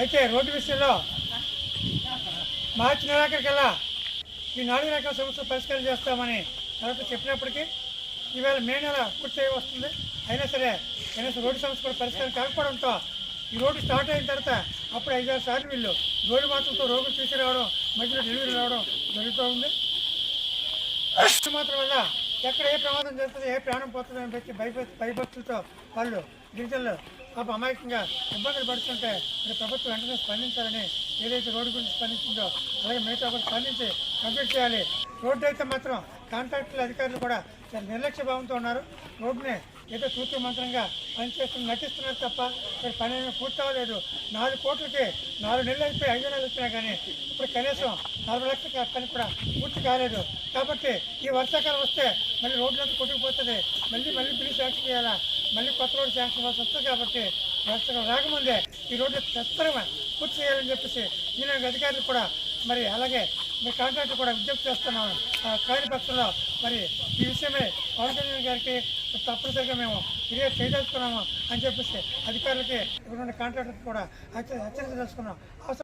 అయితే రోడ్డు విషయంలో మార్చి నెలాఖరికల్లా ఈ నాలుగు రకాల సమస్యలు పరిష్కారం చేస్తామని తర్వాత చెప్పినప్పటికీ ఈవేళ మే నెల పూర్తి అయి వస్తుంది. అయినా సరే కనీసం రోడ్డు సమస్య కూడా పరిష్కారం కాకపోవడంతో ఈ రోడ్డు స్టార్ట్ అయిన తర్వాత అప్పుడు ఐదారు సార్లు వీళ్ళు రోడ్డు మాత్రంతో రోగులు తీసుకురావడం మధ్యలో డెలివరీ రావడం జరుగుతూ ఉంది. మాత్రం వల్ల ఎక్కడ ఏ ప్రమాదం జరుగుతుంది ఏ ప్రాణం పోతుంది అని చెప్పి భయభక్తి భయభక్తులతో వాళ్ళు గిరిజనులు పాప అమాయకంగా ఇబ్బందులు పడుతుంటే మరి ప్రభుత్వం వెంటనే స్పందించాలని ఏదైతే రోడ్డు గురించి స్పందించిందో అలాగే మిగతా కూడా స్పందించి కంప్లీట్ చేయాలి. రోడ్డు అయితే మాత్రం కాంట్రాక్టుల అధికారులు కూడా చాలా నిర్లక్ష్య భావంతో ఉన్నారు. రోడ్డుని ఏదో సూత్ర మంత్రంగా పనిచేస్తున్న నటిస్తున్నారు తప్ప ఇక్కడ పని ఏమీ పూర్తి అవ్వలేదు. నాలుగు కోట్లకి నాలుగు నెలలు అయిపోయి ఐదు నెలలు వచ్చినా కానీ ఇప్పుడు కనీసం నలభై లక్షల పని కూడా పూర్తి కాలేదు. కాబట్టి ఈ వర్షాకాలం వస్తే మళ్ళీ రోడ్లంతా కొట్టుకుపోతుంది. మళ్ళీ మళ్ళీ బిల్లు శాంక్షన్ చేయాలా? మళ్ళీ కొత్త రోడ్డు శాంక్షన్ ఇవ్వాల్సి వస్తుంది కాబట్టి వర్షాకాలం రాకముందే ఈ రోడ్డు ఖచ్చితంగా పూర్తి చేయాలని చెప్పేసి నేను అధికారులు కూడా మరి అలాగే మీ కాంట్రాక్టర్ కూడా విజ్ఞప్తి చేస్తున్నాము ఆ, కాని పక్షంలో మరి ఈ విషయమే పవన్ కళ్యాణ్ గారికి తప్పనిసరిగా మేము ఫిర్యాదు చేయదలుచుకున్నాము అని చెప్పేసి అధికారులకి ఇటువంటి ఉన్న కాంట్రాక్టర్కి కూడా హెచ్చ- హెచ్చరించదలుచుకున్నాం అవసరం